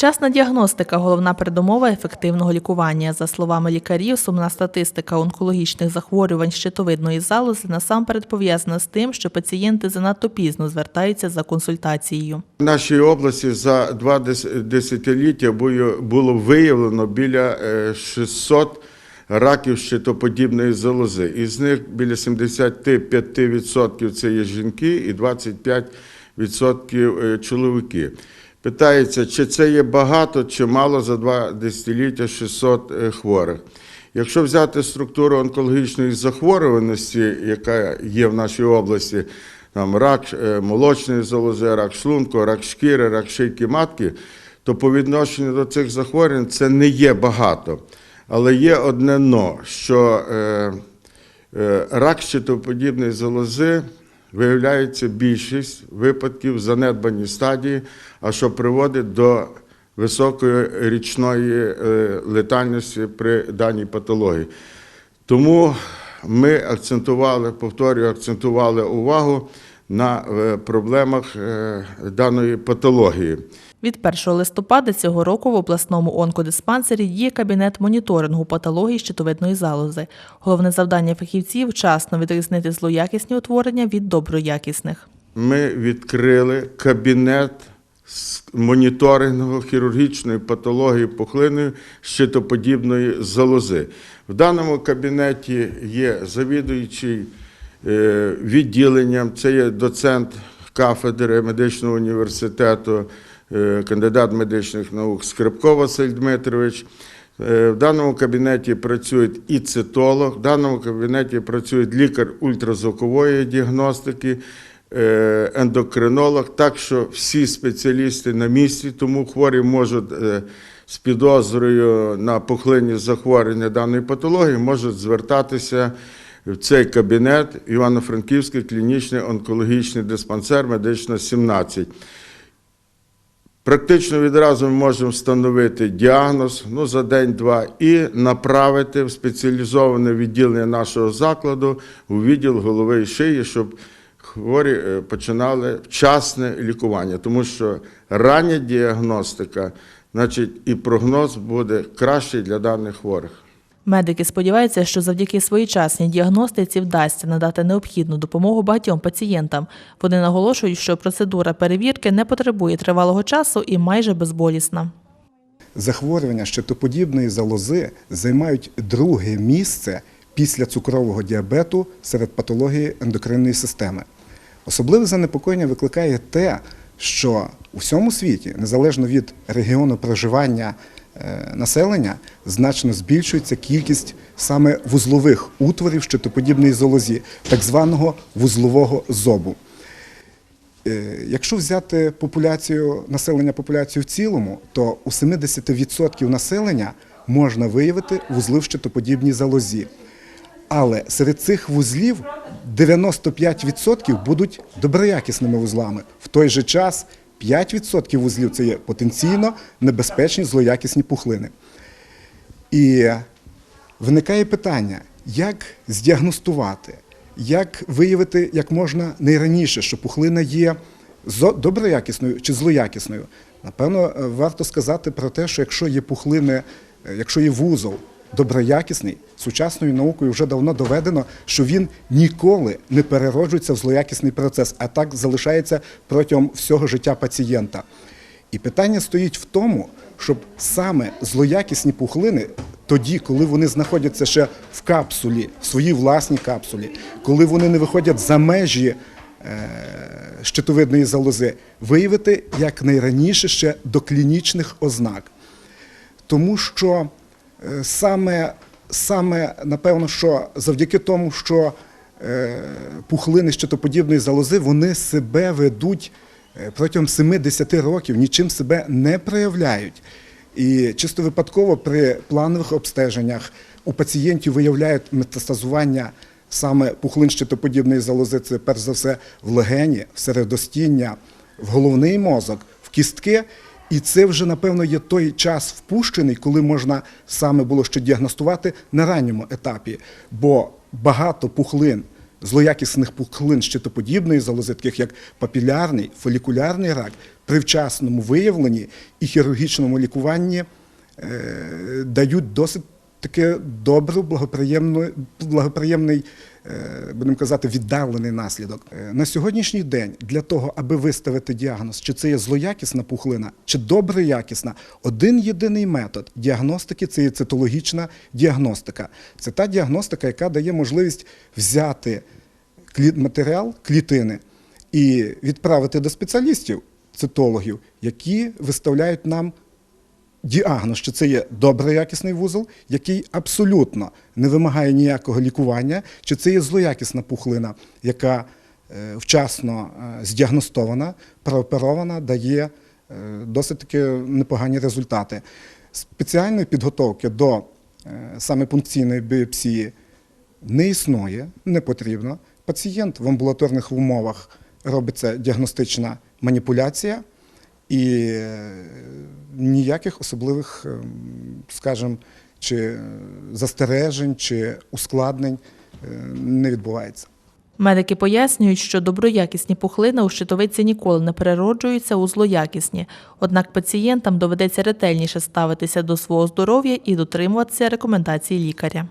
Вчасна діагностика головна передумова ефективного лікування. За словами лікарів, сумна статистика онкологічних захворювань щитовидної залози насамперед пов'язана з тим, що пацієнти занадто пізно звертаються за консультацією. В нашій області за два десятиліття було- виявлено біля е, 600 раків щитоподібної залози. Із них біля 75% це є жінки і 25% е, чоловіки. Питається, чи це є багато, чи мало за два десятиліття 600 е, хворих. Якщо взяти структуру онкологічної захворюваності, яка є в нашій області, там рак е, молочної залози, рак шлунку, рак шкіри, рак шийки матки, то по відношенню до цих захворювань це не є багато. Але є одне но, що е, рак щитоподібної залози виявляється більшість випадків в занедбаній стадії, а що приводить до високої річної е, летальності при даній патології. Тому ми акцентували, повторюю, акцентували увагу на е, проблемах е, даної патології. Від 1 листопада цього року в обласному онкодиспансері діє кабінет моніторингу патології щитовидної залози. Головне завдання фахівців вчасно відрізнити злоякісні утворення від доброякісних. Ми відкрили кабінет з моніторингу хірургічної патології пухлини щитоподібної залози. В даному кабінеті є завідуючий відділенням, це є доцент кафедри медичного університету, е, кандидат медичних наук Скрипко Василь Дмитрович. Е, В даному кабінеті працює і цитолог, в даному кабінеті працює лікар ультразвукової діагностики, е, ендокринолог, так що всі спеціалісти на місці, тому хворі можуть е, з підозрою на пухлинні захворювання даної патології можуть звертатися в цей кабінет Івано-Франківський клінічний онкологічний диспансер медична 17. Практично відразу ми можемо встановити діагноз ну, за день-два і направити в спеціалізоване відділення нашого закладу у відділ голови і шиї, щоб хворі е, починали вчасне лікування, тому що рання діагностика, значить, і прогноз буде кращий для даних хворих. Медики сподіваються, що завдяки своєчасній діагностиці вдасться надати необхідну допомогу багатьом пацієнтам. Вони наголошують, що процедура перевірки не потребує тривалого часу і майже безболісна. Захворювання щитоподібної залози займають друге місце після цукрового діабету серед патології ендокринної системи. Особливе занепокоєння викликає те, що у всьому світі, незалежно від регіону проживання населення, значно збільшується кількість саме вузлових утворів щитоподібної залозі, так званого вузлового зобу. Е, Якщо взяти популяцію населення популяцію в цілому, то у 70% населення можна виявити вузли в щитоподібній залозі. Але серед цих вузлів 95% будуть доброякісними вузлами. В той же час 5% вузлів це є потенційно небезпечні злоякісні пухлини. І виникає питання, як здіагностувати, як виявити як можна найраніше, що пухлина є доброякісною чи злоякісною. Напевно, е, варто сказати про те, що якщо є пухлини, е, якщо є вузол доброякісний, сучасною наукою вже давно доведено, що він ніколи не перероджується в злоякісний процес, а так залишається протягом всього життя пацієнта. І питання стоїть в тому, щоб саме злоякісні пухлини, тоді, коли вони знаходяться ще в капсулі, в своїй власній капсулі, коли вони не виходять за межі е, щитовидної залози, виявити якнайраніше ще до клінічних ознак. Тому що саме, саме напевно, що завдяки тому, що е, пухлини щитоподібної залози, вони себе ведуть е, протягом 70 років, нічим себе не проявляють. І чисто випадково при планових обстеженнях у пацієнтів виявляють метастазування саме пухлин щитоподібної залози, це перш за все в легені, в середостіння, в головний мозок, в кістки. І це вже, напевно, є той час впущений, коли можна саме було ще діагностувати на ранньому етапі. Бо багато пухлин злоякісних пухлин щитоподібної залози, таких як папілярний, фолікулярний рак, при вчасному виявленні і хірургічному лікуванні е, дають досить таке добру, благоприємний, будемо казати, віддалений наслідок. Е, На сьогоднішній день для того, аби виставити діагноз, чи це є злоякісна пухлина, чи добре якісна, один єдиний метод діагностики це є цитологічна діагностика. Це та діагностика, яка дає можливість взяти матеріал клітини і відправити до спеціалістів, цитологів, які виставляють нам діагноз, що це є добре якісний вузол, який абсолютно не вимагає ніякого лікування, чи це є злоякісна пухлина, яка е, вчасно е, здіагностована, прооперована, дає е, досить таки непогані результати. Спеціальної підготовки до саме пункційної біопсії не існує, не потрібно. Пацієнт в амбулаторних умовах робиться діагностична маніпуляція і ніяких особливих, ем, скажімо, чи е, застережень, чи ускладнень е, не відбувається. Медики пояснюють, що доброякісні пухлини у щитовиці ніколи не перероджуються у злоякісні. Однак пацієнтам доведеться ретельніше ставитися до свого здоров'я і дотримуватися рекомендацій лікаря.